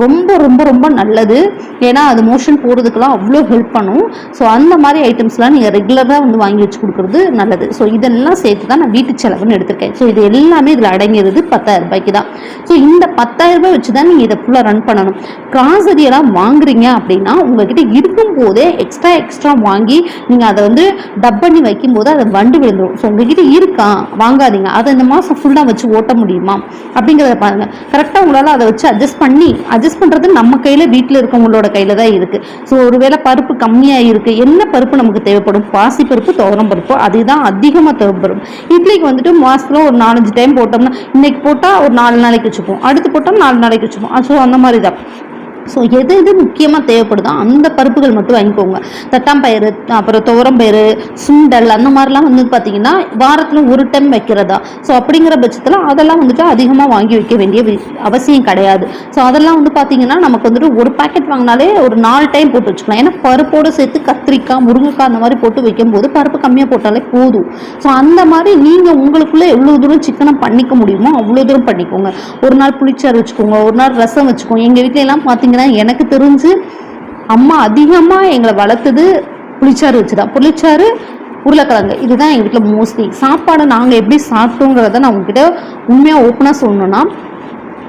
ரொம்ப ரொம்ப ரொம்ப நல்லது. ஏன்னா அது மோஷன் போகிறதுக்கெல்லாம் அவ்வளோ ஹெல்ப் பண்ணும். ஸோ அந்த மாதிரி ஐட்டம்ஸ்லாம் நீங்கள் ரெகுலராக வந்து வாங்கி வச்சு கொடுக்குறது நல்லது. ஸோ இதெல்லாம் சேர்த்து தான் நான் வீட்டு செலவுன்னு எடுத்திருக்கேன். ஸோ இது எல்லாமே இதில் அடங்கிடுது பத்தாயிரம் ரூபாய்க்கு தான். ஸோ இந்த பத்தாயிரம் ரூபாய் வச்சு தான் நீங்கள் இதை ஃபுல்லாக ரன் பண்ணணும். கிராசரி வாங்குறீங்க அப்படின்னா உங்ககிட்ட இருக்கும் போதே எக்ஸ்ட்ரா எக்ஸ்ட்ரா வாங்கி நீங்கள் அதை வந்து டப் பண்ணி வைக்கும்போது அதை வண்டு விழுந்துடும் ஸோ உங்ககிட்ட இருக்கா? வாங்காதீங்க. அதை இந்த மாதம் ஃபுல்லாக வச்சு ஓட்ட முடியுமா? அப்படிங்கிறத பாருங்க. கரெக்டாக உங்களால் அதை வச்சு அட்ஜஸ்ட் பண்ணி அட்ஜஸ்ட் பண்ணுறது நம்ம கையில் வீட்டில் இருக்கவங்களோட கையில் தான் இருக்குது ஸோ ஒருவேளை பருப்பு கம்மியாக இருக்குது என்ன பருப்பு நமக்கு தேவைப்படும்? பாசி பருப்பு துவரம் பருப்பு. அதுதான் அதிகமாக தேவைப்படும். இட்லிக்கு வந்துட்டு மாதத்தில் ஒரு நாலஞ்சு டைம் போட்டோம்னா இன்னைக்கு போட்டால் ஒரு நாலு நாளைக்கு வச்சுப்போம். அடுத்து போட்டால் நாலு நாளைக்கு வச்சுப்போம். ஸோ அந்த மாதிரி தான். ஸோ எது எது முக்கியமாக தேவைப்படுதோ அந்த பருப்புகள் மட்டும் வாங்கிக்கோங்க. தட்டாம்பயிறு அப்புறம் துவரம்பயிறு சுண்டல் அந்த மாதிரிலாம் வந்து பார்த்தீங்கன்னா வாரத்தில் ஒரு டைம் வைக்கிறதா? ஸோ அப்படிங்கிற பட்சத்தில் அதெல்லாம் வந்துட்டு அதிகமாக வாங்கி வைக்க வேண்டிய அவசியம் கிடையாது. ஸோ அதெல்லாம் வந்து பார்த்தீங்கன்னா நமக்கு வந்துட்டு ஒரு பாக்கெட் வாங்கினாலே ஒரு நாலு டைம் போட்டு வச்சுக்கலாம். ஏன்னா பருப்போடு சேர்த்து கத்திரிக்காய் முருங்கைக்காய் அந்த மாதிரி போட்டு வைக்கும்போது பருப்பு கம்மியாக போட்டாலே போதும். ஸோ அந்த மாதிரி நீங்கள் உங்களுக்குள்ளே எவ்வளோ தூரம் சிக்கனம் பண்ணிக்க முடியுமோ அவ்வளோ தூரம் பண்ணிக்கோங்க. ஒரு நாள் புளிச்சாறு வச்சுக்கோங்க ஒரு நாள் ரசம் வச்சுக்கோங்க. எங்கள் வீட்டில எல்லாம் ஏன்னா எனக்கு தெரிஞ்சு அம்மா அதிகமாக எங்களை வளர்த்தது புளிச்சாறு வச்சுதான். புளிச்சாறு உருளைக்கிழங்கு. இதுதான் எங்கள் வீட்டில் மோஸ்ட்லி சாப்பாடு நாங்கள் எப்படி சாப்பிட்டோங்கிறத நான் உங்ககிட்ட உண்மையாக ஓப்பனாக சொல்லணும்னா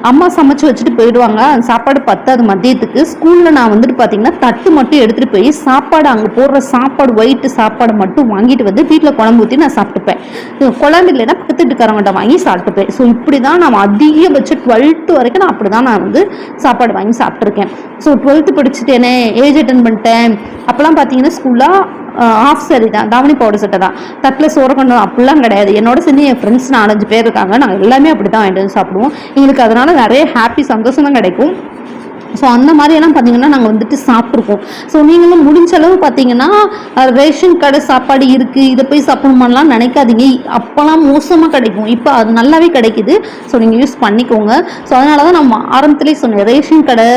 அம்மா சமைச்சு வச்சுட்டு போயிடுவாங்க. சாப்பாடு பத்தாது மதியத்துக்கு. ஸ்கூலில் நான் வந்துட்டு பார்த்தீங்கன்னா தட்டு மட்டும் எடுத்துகிட்டு போய் சாப்பாடு அங்கே போடுற சாப்பாடு ஒயிட்டு சாப்பாடு மட்டும் வாங்கிட்டு வந்து வீட்டில் குழம்பு ஊற்றி நான் சாப்பிட்டுப்பேன். குழம்பு இல்லைன்னா பக்கத்து வீட்டுக்காரங்கிட்ட வாங்கி சாப்பிட்டுப்பேன். ஸோ இப்படி தான் நான் அதிகபட்சம் டுவெல்த்து வரைக்கும் நான் அப்படி தான் நான் வந்து சாப்பாடு வாங்கி சாப்பிட்ருக்கேன் ஸோ டுவெல்த்து படிச்சுட்டேனே ஏஜ் அட்டன் பண்ணிட்டேன். அப்போல்லாம் பார்த்தீங்கன்னா ஸ்கூலாக ஆஃப் சரி தான் தாவணி பவுடர் சட்டை தான். தட்டில் சோறு கொண்டு அப்படிலாம் கிடையாது. என்னோட சேர்ந்து என் ஃப்ரெண்ட்ஸ் நாலஞ்சு பேர் இருக்காங்க. நாங்கள் எல்லாமே அப்படி தான் வாங்கிட்டு வந்து சாப்பிடுவோம். எங்களுக்கு அதனால் நிறைய ஹாப்பி சந்தோஷம் தான் கிடைக்கும். ஸோ அந்த மாதிரியெல்லாம் பார்த்தீங்கன்னா நாங்கள் வந்துட்டு சாப்பிட்ருக்கோம் ஸோ நீங்களும் முடிஞ்ச அளவு பார்த்தீங்கன்னா ரேஷன் கடை சாப்பாடு இருக்குது இதை போய் சாப்பிடணுமான்லாம் நினைக்காதீங்க. அப்போல்லாம் மோசமாக கிடைக்கும். இப்போ அது நல்லாவே கிடைக்குது. ஸோ நீங்கள் யூஸ் பண்ணிக்கோங்க. ஸோ அதனால தான் நம்ம ஆரம்பத்துலேயே சொன்னேன் ரேஷன் கடை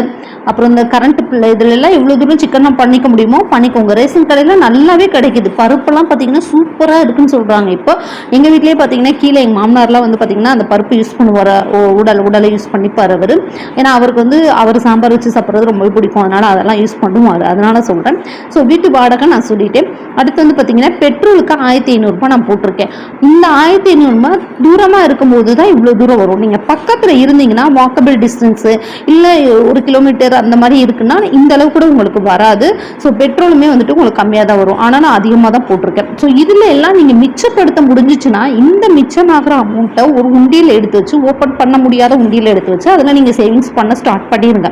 அப்புறம் இந்த கரண்ட் பிள்ளை இதுலலாம் எவ்வளோ தூரம் சிக்கன் பண்ணிக்க முடியுமோ பண்ணிக்கோங்க. ரேஷன் கடையில் நல்லாவே கிடைக்குது. பருப்பெல்லாம் பார்த்தீங்கன்னா சூப்பராக இருக்குன்னு சொல்கிறாங்க இப்போ. எங்கள் வீட்லேயே பார்த்தீங்கன்னா கீழே எங்கள் மாமனார்லாம் வந்து பார்த்தீங்கன்னா அந்த பருப்பு யூஸ் பண்ணுவார். உடல் உடலை யூஸ் பண்ணிப்பார் அவர். ஏன்னா அவருக்கு வந்து அவர் சாம்பார் வச்சு சாப்பிட்றது ரொம்ப பிடிக்கும். அதனால் அதெல்லாம் யூஸ் பண்ணும் அது அதனால் சொல்கிறேன் ஸோ வீட்டு வாடகை நான் சொல்லிட்டேன். அடுத்து வந்து பார்த்தீங்கன்னா பெட்ரோலுக்கு ஆயிரத்தி ஐநூறுரூபா நான் போட்டிருக்கேன். இந்த ஆயிரத்தி ஐநூறுரூபா தூரமாக இருக்கும்போது தான் இவ்வளோ தூரம் வரும். நீங்கள் பக்கத்தில் இருந்தீங்கன்னா வாக்கபிள் டிஸ்டன்ஸு இல்லை ஒரு கிலோமீட்டர் அந்த மாதிரி இருக்குன்னா இந்த அளவு கூட உங்களுக்கு வராது. ஸோ பெட்ரோலுமே வந்துட்டு உங்களுக்கு கம்மியாக தான் வரும். ஆனால் நான் அதிகமாக தான் போட்டிருக்கேன். ஸோ இதில் எல்லாம் நீங்கள் மிச்சப்படுத்த முடிஞ்சிச்சுன்னா இந்த மிச்சமாகிற அமௌண்ட்டை ஒரு உண்டியில் எடுத்து வச்சு ஓப்பன் பண்ண முடியாத உண்டியில் எடுத்து வச்சு அதில் நீங்கள் சேவிங்ஸ் பண்ண ஸ்டார்ட் பண்ணிடுங்க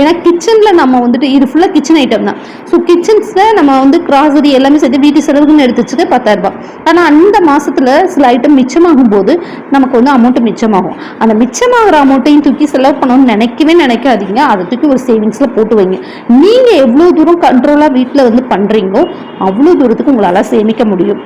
ஏன்னா கிச்சனில் நம்ம வந்துட்டு இது ஃபுல்லாக கிச்சன் ஐட்டம் தான். ஸோ கிச்சன்ஸில் நம்ம வந்து கிராசரி எல்லாமே சேர்த்து வீட்டு செலவுக்குன்னு எடுத்து வச்சுக்க பத்தாயிரரூபா ஆனால் அந்த மாதத்தில் சில ஐட்டம் மிச்சமாகும் போது நமக்கு வந்து அமௌண்ட்டு மிச்சமாகும். அந்த மிச்சமாகிற அமௌண்ட்டையும் தூக்கி செலவு பண்ணணும்னு நினைக்கவே நினைக்காதீங்க. அதை தூக்கி ஒரு சேவிங்ஸில் போட்டு வைங்க. நீங்கள் எவ்வளோ தூரம் கண்ட்ரோலாக வீட்டில் வந்து பண்ணுறீங்களோ அவ்வளோ தூரத்துக்கு உங்களால் சேமிக்க முடியும்.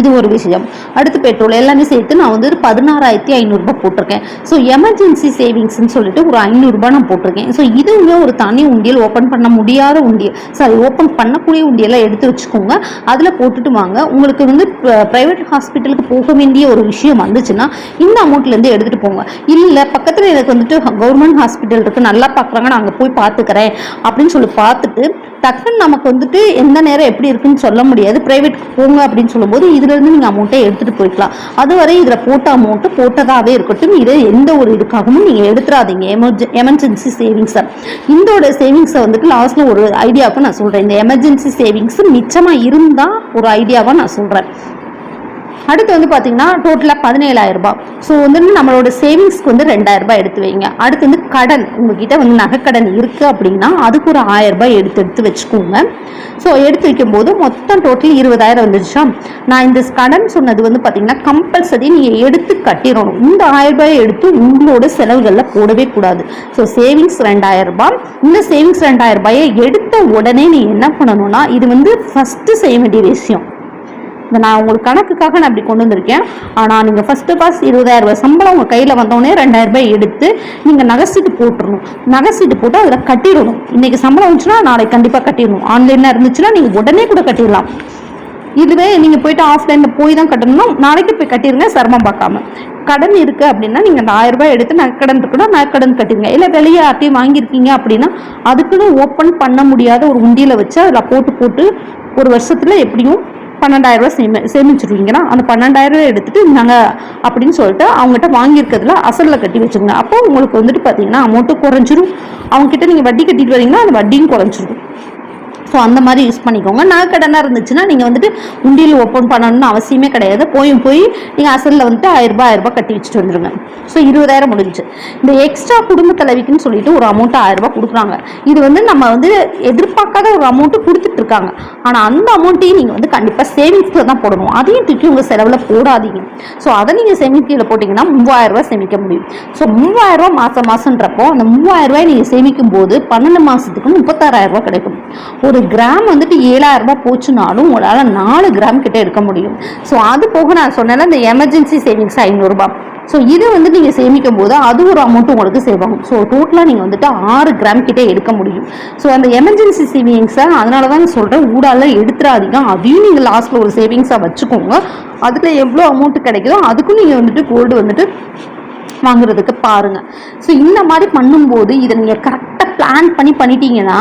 இது ஒரு விஷயம். அடுத்து பெட்ரோல் எல்லாமே சேர்த்து நான் வந்து பதினாறாயிரத்தி ஐநூறுரூபா போட்டிருக்கேன். ஸோ எமர்ஜென்சி சேவிங்ஸ்னு சொல்லிட்டு ஒரு ஐநூறுரூபா நான் போட்டிருக்கேன். ஸோ இதுவுமே ஒரு தனி உண்டியல் ஓப்பன் பண்ண முடியாத உண்டியல். சாரி ஓப்பன் பண்ணக்கூடிய உண்டியெல்லாம் எடுத்து வச்சுக்கோங்க. அதில் போட்டுட்டு வாங்க. உங்களுக்கு வந்து ப்ரைவேட் ஹாஸ்பிட்டலுக்கு போக வேண்டிய ஒரு விஷயம் வந்துச்சுன்னா இந்த அமௌண்ட்லேருந்து எடுத்துகிட்டு போங்க. இல்லை பக்கத்தில் எனக்கு வந்துட்டு கவர்மெண்ட் ஹாஸ்பிட்டல் இருக்குது நல்லா பார்க்குறாங்க நான் அங்கே போய் பார்த்துக்கிறேன். அப்படின்னு சொல்லி பார்த்துட்டு டக்குன்னு நமக்கு வந்துட்டு எந்த நேரம் எப்படி இருக்குன்னு சொல்ல முடியாது. ப்ரைவேட் போங்க அப்படின்னு சொல்லும்போது இதுலேருந்து நீங்கள் அமௌண்ட்டை எடுத்துகிட்டு போய்க்கலாம். அதுவரை இதில் போட்ட அமௌண்ட்டு போட்டதாகவே இருக்கட்டும். இதை எந்த ஒரு இதுக்காகவும் நீங்கள் எடுத்துடாதீங்க எமர்ஜெ எமர்ஜென்சி சேவிங்ஸை இந்தோட சேவிங்ஸை வந்துட்டு லாஸ்ட்டில் ஒரு ஐடியாவுக்கு நான் சொல்கிறேன் இந்த எமர்ஜென்சி சேவிங்ஸ் மிச்சமாக இருந்தால் ஒரு ஐடியாவாக நான் சொல்கிறேன் அடுத்து வந்து பார்த்தீங்கன்னா டோட்டலாக பதினேழாயிரம் ரூபாய். ஸோ வந்து நம்மளோட சேவிங்ஸ்க்கு வந்து ரெண்டாயிரம் ரூபாய் எடுத்து வைங்க. அடுத்து வந்து கடன். உங்ககிட்ட வந்து நகைக்கடன் இருக்குது அப்படின்னா அதுக்கு ஒரு ஆயிரம் ரூபாய் எடுத்து எடுத்து வச்சுக்கோங்க. ஸோ எடுத்து வைக்கும்போது மொத்தம் டோட்டல் இருபதாயிரம் வந்துருச்சா? நான் இந்த கடன் சொன்னது வந்து பார்த்தீங்கன்னா கம்பல்சரி நீங்கள் எடுத்து கட்டிடணும். இந்த ஆயிரம் ரூபாயை எடுத்து உங்களோட செலவுகளில் போடவே கூடாது. ஸோ சேவிங்ஸ் ரெண்டாயிரம் ரூபாய். இந்த சேவிங்ஸ் ரெண்டாயிரம் ரூபாயை எடுத்த உடனே நீ என்ன பண்ணணும்னா இது வந்து ஃபஸ்ட்டு செய்ய வேண்டிய விஷயம். இதை நான் உங்களுக்கு கணக்குக்காக நான் இப்படி கொண்டு வந்திருக்கேன். ஆனால் நீங்கள் ஃபஸ்ட்டு பாஸ் இருபதாயிரம் ரூபாய் சம்பளம் உங்கள் கையில் வந்தோடனே ரெண்டாயிரம் ரூபாய் எடுத்து நீங்கள் நகைசீட்டு போட்டுடணும் நகைசீட்டு போட்டு அதில் கட்டிடணும். இன்றைக்கி சம்பளம் வந்துச்சுன்னா நாளைக்கு கண்டிப்பாக கட்டிடணும். ஆன்லைனில் இருந்துச்சுன்னா நீங்கள் உடனே கூட கட்டிடலாம். இதுவே நீங்கள் போயிட்டு ஆஃப்லைனில் போய் தான் கட்டணும்னா நாளைக்கு போய் கட்டிடுங்க சிரமம் பார்க்காம. கடன் இருக்குது அப்படின்னா நீங்கள் அந்த ரூபாய் எடுத்து கடன் இருக்குன்னா கடன் கட்டிடுங்க. இல்லை வெளியே யார்ட்டையும் வாங்கியிருக்கீங்க அப்படின்னா அதுக்குன்னு ஓப்பன் பண்ண முடியாத ஒரு உண்டியில் வச்சு அதில் போட்டு போட்டு ஒரு வருஷத்தில் எப்படியும் பன்னெண்டாயிரம் சேமி சேமிச்சிருவீங்கன்னா அந்த பன்னெண்டாயிரம் எடுத்துகிட்டு எடுத்துட்டு நாங்கள் அப்படின்னு சொல்லிட்டு அவங்ககிட்ட வாங்கியிருக்கிறதுல அசலில் கட்டி வச்சுருங்க அப்போ உங்களுக்கு வந்துட்டு பார்த்தீங்கன்னா அமௌண்ட்டும் குறைஞ்சிரும். அவங்ககிட்ட நீங்கள் வட்டி கட்டிட்டு வரீங்கன்னா அந்த வட்டியும் குறைஞ்சிரும். ஸோ அந்த மாதிரி யூஸ் பண்ணிக்கோங்க. நகைக்கடனாக இருந்துச்சுன்னா நீங்கள் வந்துட்டு உண்டியில் ஓப்பன் பண்ணணும்னு அவசியமே கிடையாது. போய் போய் நீங்கள் அசலில் வந்துட்டு ஆயிரரூபா ஆயிரரூபா கட்டி வச்சுட்டு வந்துருங்க. ஸோ இருபதாயிரம் முடிஞ்சு இந்த எக்ஸ்ட்ரா குடும்ப தலைவிக்குன்னு சொல்லிட்டு ஒரு அமௌண்ட் ஆயிரரூபா கொடுக்குறாங்க. இது வந்து நம்ம வந்து எதிர்பார்க்காத ஒரு அமௌண்ட்டு கொடுத்துட்ருக்காங்க ஆனால் அந்த அமௌண்ட்டையும் நீங்கள் வந்து கண்டிப்பாக சேவிங்ஸில் தான் போடணும். அதையும் தூக்கி உங்கள் செலவில் போடாதீங்க. ஸோ அதை நீங்கள் சேமிக்கையில் போட்டிங்கன்னா மூவாயிரரூபா சேமிக்க முடியும். ஸோ மூவாயிரரூபா மாதம் மாதன்றப்போ அந்த மூவாயிரரூபாய் நீங்கள் சேமிக்கும் போது பன்னெண்டு மாதத்துக்கு முப்பத்தாறாயிரரூபா கிடைக்கும். ஒரு கிராம் வந்துட்டு ஏழாயிரம் ரூபாய் போச்சுனாலும் உங்களால் நாலு கிராம் கிட்ட எடுக்க முடியும். ஸோ அது போக நான் சொன்னேன் இந்த எமர்ஜென்சி சேவிங்ஸ் ஐநூறுரூபா ஸோ இது வந்து நீங்கள் சேமிக்கும் போது அது ஒரு அமௌண்ட் உங்களுக்கு சேவ் ஆகும். ஸோ டோட்டலாக நீங்கள் வந்துட்டு ஆறு கிராம் கிட்டே எடுக்க முடியும். ஸோ அந்த எமர்ஜென்சி சேவிங்ஸை அதனால தான் நான் சொல்கிறேன் ஊடால எடுத்துறாதீங்க அதையும் நீங்கள் லாஸ்ட்டில் ஒரு சேவிங்ஸாக வச்சுக்கோங்க. அதில் எவ்வளோ அமௌண்ட் கிடைக்குதோ அதுக்கும் நீங்கள் வந்துட்டு கோல்டு வந்துட்டு வாங்குறதுக்கு பாருங்கள் ஸோ இந்த மாதிரி பண்ணும்போது இதை நீங்கள் கரெக்டாக பிளான் பண்ணி பண்ணிட்டீங்கன்னா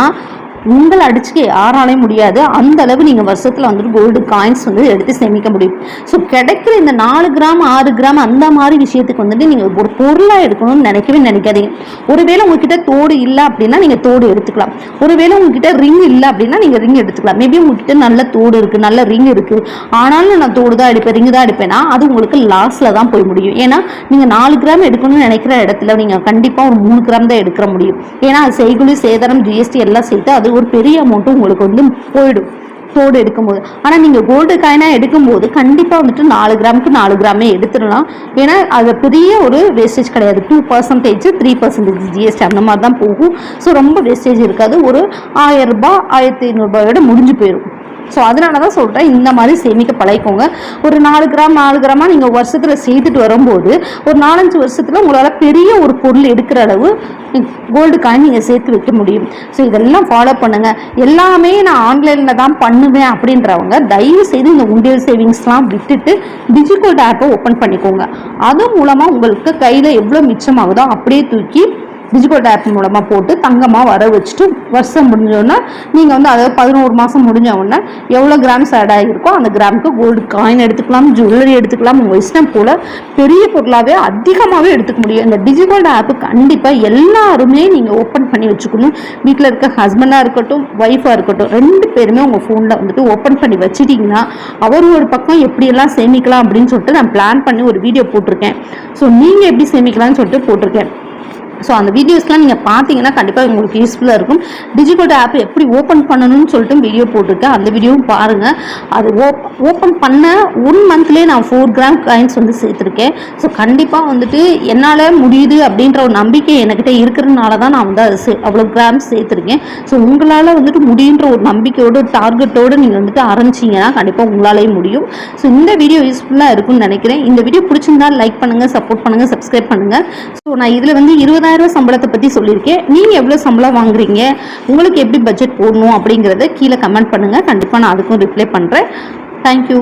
உங்களை அடிச்சுக்க யாராலையும் முடியாது. அந்த அளவு நீங்கள் வருஷத்தில் வந்துட்டு கோல்டு காயின்ஸ் வந்து எடுத்து சேமிக்க முடியும். ஸோ கிடைக்கிற இந்த நாலு கிராம் ஆறு கிராம் அந்த மாதிரி விஷயத்துக்கு வந்துட்டு நீங்கள் ஒரு பொருளாக எடுக்கணும்னு நினைக்கவே நினைக்காதீங்க. ஒருவேளை உங்ககிட்ட தோடு இல்லை அப்படின்னா நீங்கள் தோடு எடுத்துக்கலாம். ஒருவேளை உங்ககிட்ட ரிங் இல்லை அப்படின்னா நீங்கள் ரிங் எடுத்துக்கலாம். மேபி உங்ககிட்ட நல்ல தோடு இருக்குது நல்ல ரிங் இருக்குது ஆனாலும் நான் தோடு தான் எடுப்பேன் ரிங் தான் எடுப்பேன்னா அது உங்களுக்கு லாஸில் தான் போய் முடியும். ஏன்னா நீங்கள் நாலு கிராம் எடுக்கணும்னு நினைக்கிற இடத்துல நீங்கள் கண்டிப்பாக ஒரு மூணு கிராம் தான் எடுக்க முடியும். ஏன்னா அது செய்குலி சேதாரம் ஜிஎஸ்டி எல்லாம் சேர்த்து அது ஒரு பெரிய அமௌண்ட்டு உங்களுக்கு வந்து போயிடும். தோடு எடுக்கும்போது. ஆனால் நீங்கள் கோல்டு காயினாக எடுக்கும்போது கண்டிப்பாக வந்துட்டு நாலு கிராமுக்கு நாலு கிராமே எடுத்துடலாம். ஏன்னா அது பெரிய ஒரு வேஸ்டேஜ் கிடையாது. Two percentage three percentage GST அந்த மாதிரி தான் போகும். ஸோ ரொம்ப வேஸ்டேஜ் இருக்காது. ஒரு ஆயிரம் ரூபாய் ஆயிரத்தி ஐநூறுரூபாயோட முடிஞ்சு போயிடும் ஸோ அதனால தான் சொல்கிறேன் இந்த மாதிரி சேமிக்க பழகிக்கோங்க. ஒரு நாலு கிராம் நாலு கிராமாக நீங்கள் வருஷத்தில் சேர்த்துட்டு வரும்போது ஒரு நாலஞ்சு வருஷத்தில் உங்களால் பெரிய ஒரு பொருள் எடுக்கிற அளவு கோல்டு காயின் நீங்கள் சேர்த்து வைக்க முடியும். ஸோ இதெல்லாம் ஃபாலோ பண்ணுங்கள் எல்லாமே நான் ஆன்லைனில் தான் பண்ணுவேன் அப்படின்றவங்க தயவு செய்து இந்த உண்டியல் சேவிங்ஸ்லாம் விட்டுட்டு டிஜிட்டல் ஆப்பை ஓப்பன் பண்ணிக்கோங்க. அது மூலமாக உங்களுக்கு கையில் எவ்வளோ மிச்சமாகுதோ அப்படியே தூக்கி டிஜிட்டல் ஆப் மூலமாக போட்டு தங்கமாக வர வச்சுட்டு வருஷம் முடிஞ்சோடனே நீங்கள் வந்து அதாவது பதினோரு மாதம் முடிஞ்ச உடனே எவ்வளோ கிராம்ஸ் ஆட் ஆகிருக்கோ அந்த கிராமுக்கு கோல்டு காயின் எடுத்துக்கலாம் ஜுவல்லரி எடுத்துக்கலாம். உங்கள் இஷ்டம் போல் பெரிய பொருளாகவே அதிகமாகவே எடுத்துக்க முடியும். இந்த டிஜிட்டல் ஆப்பு கண்டிப்பாக எல்லாருமே நீங்கள் ஓப்பன் பண்ணி வச்சுக்கணும். வீட்டில் இருக்க ஹஸ்பண்டாக இருக்கட்டும் ஒய்ஃபாக இருக்கட்டும் ரெண்டு பேருமே உங்கள் ஃபோனில் வந்துட்டு ஓப்பன் பண்ணி வச்சிட்டிங்கன்னா அவர் ஒரு பக்கம் எப்படியெல்லாம் சேமிக்கலாம் அப்படின்னு சொல்லிட்டு நான் பிளான் பண்ணி ஒரு வீடியோ போட்டிருக்கேன். ஸோ நீங்கள் எப்படி சேமிக்கலாம்னு சொல்லிட்டு போட்டிருக்கேன். ஸோ அந்த வீடியோஸ்லாம் நீங்கள் பார்த்தீங்கன்னா கண்டிப்பாக உங்களுக்கு யூஸ்ஃபுல்லாக இருக்கும். டிஜிட்டல் ஆப் எப்படி ஓப்பன் பண்ணணும்னு சொல்லிட்டு வீடியோ போட்டிருக்கேன். அந்த வீடியோவும் பாருங்கள் அது ஓப்பன் பண்ண ஒன் மந்த்லேயே நான் ஃபோர் கிராம் காயின்ஸ் வந்து சேர்த்துருக்கேன். ஸோ கண்டிப்பாக வந்துட்டு என்னால் முடியுது அப்படின்ற ஒரு நம்பிக்கை என்கிட்ட இருக்கிறதுனால தான் நான் வந்து அது அவ்வளோ கிராம்ஸ் சேர்த்துருக்கேன். ஸோ உங்களால் வந்துட்டு முடியுன்ற ஒரு நம்பிக்கையோடு டார்கெட்டோடு நீங்கள் வந்துட்டு ஆரம்பிச்சிங்கன்னா கண்டிப்பாக உங்களாலேயும் முடியும். ஸோ இந்த வீடியோ யூஸ்ஃபுல்லாக இருக்கும்னு நினைக்கிறேன். இந்த வீடியோ பிடிச்சிருந்தா லைக் பண்ணுங்கள் சப்போர்ட் பண்ணுங்கள் சப்ஸ்கிரைப் பண்ணுங்கள் ஸோ நான் இதில் வந்து இருபது இருபதாயிரம் ரூபாய் சம்பளத்தை பற்றி சொல்லியிருக்கேன். நீங்கள் எவ்வளோ சம்பளம் வாங்குறீங்க? உங்களுக்கு எப்படி பட்ஜெட் போடணும் அப்படிங்கிறத கீழே கமெண்ட் பண்ணுங்கள் கண்டிப்பாக நான் அதுக்கும் ரிப்ளை பண்ணுறேன் தேங்க்யூ